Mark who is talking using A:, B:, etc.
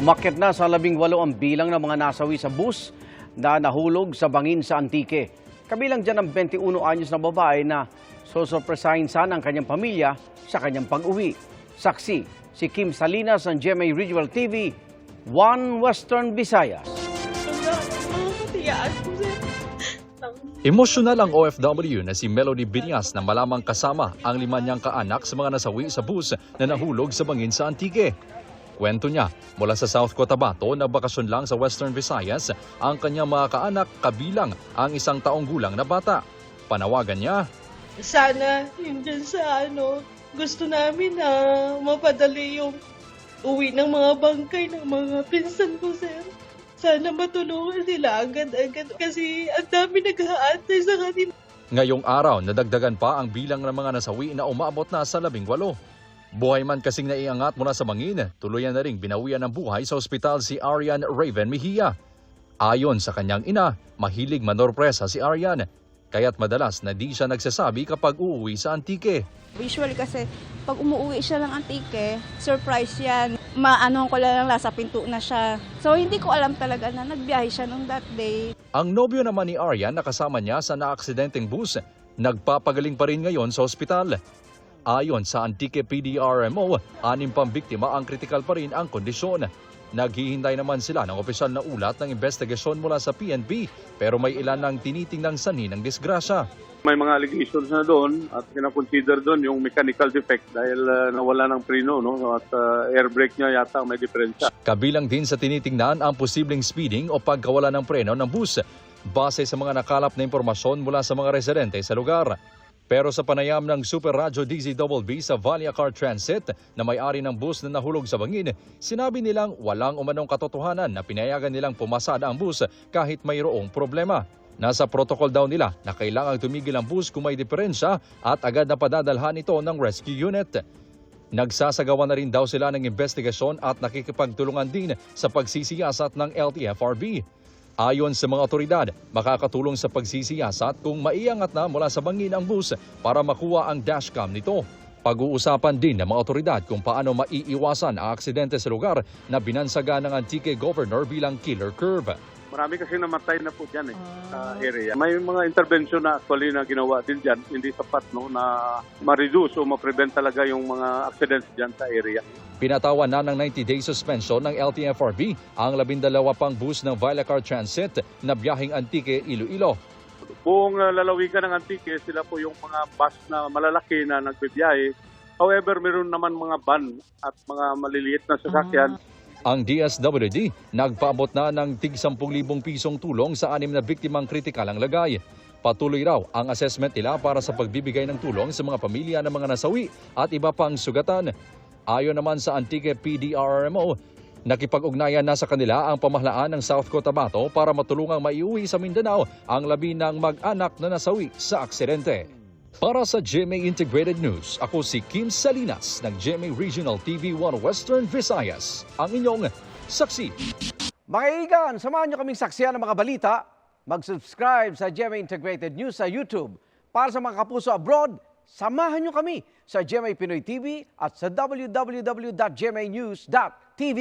A: Umakyat na sa labing walo ang bilang ng mga nasawi sa bus na nahulog sa bangin sa Antique. Kabilang dyan ang 21 anyos na babae na sosorpresahin sana ang kanyang pamilya sa kanyang pag-uwi. Saksi, si Kim Salinas ng GMA Regional TV, One Western Visayas.
B: Emosyonal ang OFW na si Melody Binias na malamang kasama ang lima niyang kaanak sa mga nasawi sa bus na nahulog sa bangin sa Antique. Kwento niya, mula sa South Cotabato, nagbakasyon lang sa Western Visayas ang kanyang mga kaanak kabilang ang isang taong gulang na bata. Panawagan niya,
C: Sana, yun dyan sa ano, gusto namin na mapadali yung uwi ng mga bangkay ng mga pinsan ko, sir. Sana matulungan sila agad-agad kasi ang dami nag-aantay sa kanila.
B: Ngayong araw, nadagdagan pa ang bilang ng mga nasawi na umabot na sa labing walo. Buhay man kasing naiangat mula sa bangin, tuluyan na ring binawian ng buhay sa ospital si Arian Raven Mejia. Ayon sa kanyang ina, mahilig manorpresa si Arian, kaya't madalas na di siya nagsasabi kapag uuwi sa Antique.
D: Usually kasi pag umuwi siya ng antike, surprise yan. Maano ko lang lang sa pinto na siya. So hindi ko alam talaga na nagbiyahe siya nung that day.
B: Ang nobyo naman ni Arian na kasama niya sa naaksidenteng bus, nagpapagaling pa rin ngayon sa ospital. Ayon sa Antique PDRMO, anim pang biktima ang kritikal pa rin ang kondisyon. Naghihintay naman sila ng opisyal na ulat ng investigasyon mula sa PNP pero may ilan ng tinitingnang sanhi ng disgrasya.
E: May mga allegations na doon at kinakonsider doon yung mechanical defect dahil uh, nawala ng preno no at uh, air brake niya yata may diferensya.
B: Kabilang din sa tinitingnan ang posibleng speeding o pagkawala ng preno ng bus base sa mga nakalap na impormasyon mula sa mga residente sa lugar. Pero sa panayam ng Super Radyo DZBB sa Valia Car Transit na may-ari ng bus na nahulog sa bangin, sinabi nilang walang umanong katotohanan na pinayagan nilang pumasada ang bus kahit mayroong problema. Nasa protocol daw nila na kailangang tumigil ang bus kung may diferensya at agad na padadalhan ito ng rescue unit. Nagsasagawa na rin daw sila ng investigasyon at nakikipagtulungan din sa pagsisiyasat ng LTFRB. Ayon sa mga otoridad, makakatulong sa pagsisiyasat kung maiangat na mula sa bangin ang bus para makuha ang dashcam nito. Pag-uusapan din ng mga otoridad kung paano maiiwasan ang aksidente sa lugar na binansaga ng Antique Governor bilang killer curve.
E: Marami kasi namatay na po dyan eh, sa area. May mga intervention na actually na ginawa din dyan, hindi sapat no, na ma-reduce o ma-prevent talaga yung mga accidents dyan sa area.
B: Pinatawan na ng 90-day suspension ng LTFRB ang labindalawa pang bus ng Vilacar Transit na biyaheng Antique Iloilo.
E: Buong uh, lalawigan ng Antique, sila po yung mga bus na malalaki na nagbibiyahe. However, meron naman mga van at mga maliliit na sasakyan
B: Ang DSWD nagpaabot na ng tig 10,000 pisong tulong sa anim na biktimang kritikal ang lagay. Patuloy raw ang assessment nila para sa pagbibigay ng tulong sa mga pamilya ng mga nasawi at iba pang sugatan. Ayon naman sa Antique PDRMO, nakipag-ugnayan na sa kanila ang pamahalaan ng South Cotabato para matulungang maiuwi sa Mindanao ang labi ng mag-anak na nasawi sa aksidente. Para sa GMA Integrated News, ako si Kim Salinas ng GMA Regional TV 1 Western Visayas, ang inyong saksi.
A: Mga igan, samahan nyo kaming saksiyan ng mga balita. Mag-subscribe sa GMA Integrated News sa YouTube. Para sa mga kapuso abroad, samahan nyo kami sa GMA Pinoy TV at sa www.gmanews.tv.